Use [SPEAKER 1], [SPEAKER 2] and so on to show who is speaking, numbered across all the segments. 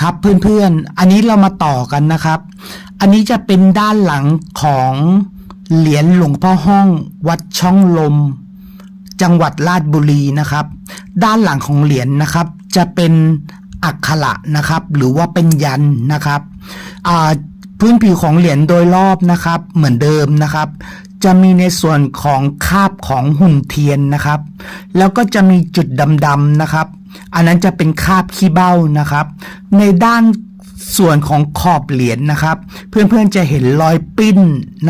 [SPEAKER 1] ครับเพื่อนๆ อันนี้เรามาต่อกันนะครับ อันนี้จะเป็นด้านหลังของเหรียญหลวงพ่อห้อง วัดช่องลม จังหวัดราชบุรีนะครับ ด้านหลังของเหรียญนะครับ จะเป็นอักขระนะครับ หรือว่าเป็นยันนะครับพื้นผิวของเหรียญโดยรอบนะครับ เหมือนเดิมนะครับ จะมีในส่วนของคาบของหุ่นเทียนนะครับ แล้วก็จะมีจุดดำๆนะครับอันนั้นจะเป็นคาบขี้เบ้านะครับ ในด้านส่วนของขอบเหรียญนะครับ เพื่อนๆจะเห็นรอยปิ้น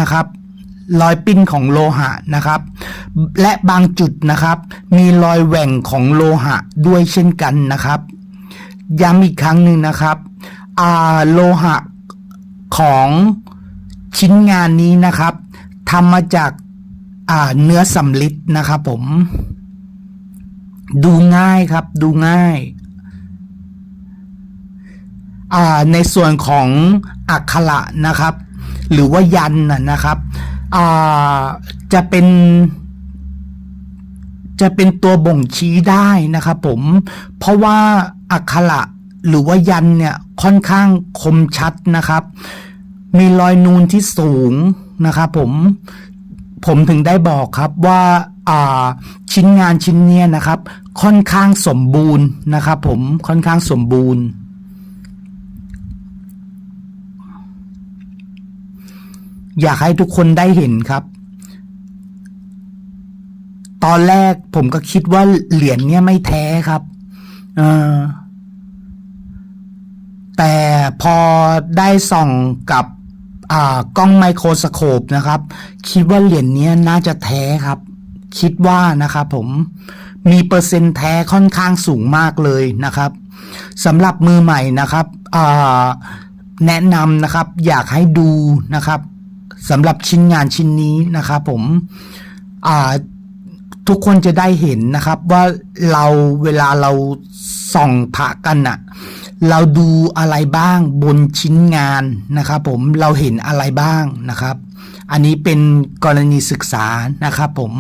[SPEAKER 1] นะครับรอยปิ้นของโลหะนะครับ และบางจุดนะครับ มีรอยแหว่งของโลหะด้วยเช่นกันนะครับ ย้ำอีกครั้งหนึ่งนะครับโลหะของชิ้นงานนี้นะครับทำมาจากาเนื้อสำลิดนะครับผม ดูง่ายครับ ดูง่ายาในส่วนของอักขระนะครับ หรือว่ายันนะครับจะเป็น จะเป็นตัวบ่งชี้ได้นะครับผม เพราะว่าอักขระหรือว่ายันเนี่ยค่อนข้างคมชัดนะครับ มีรอยนูนที่สูงนะครับผมผมถึงได้บอกครับว่า ชิ้นงานชิ้นเนี้ยนะครับ ค่อนข้างสมบูรณ์นะครับผมค่อนข้างสมบูรณ์ อยากให้ทุกคนได้เห็นครับ ตอนแรกผมก็คิดว่าเหรียญเนี้ยไม่แท้ครับเออแต่พอได้ส่องกับกล้องไมโครสโคปนะครับ คิดว่าเหรียญเนี้ยน่าจะแท้ครับ คิดว่านะครับผมมีเปอร์เซ็นต์แท้ค่อนข้างสูงมากเลยนะครับสำหรับมือใหม่นะครับแนะนำนะครับอยากให้ดูนะครับสำหรับชิ้นงานชิ้นนี้นะครับผมทุกคนจะได้เห็นนะครับว่าเราเวลาเราส่องพระกันน่ะเราดูอะไรบ้างบนชิ้นงานนะครับผมเราเห็นอะไรบ้างนะครับ อันนี้เป็นกรณีศึกษานะครับผม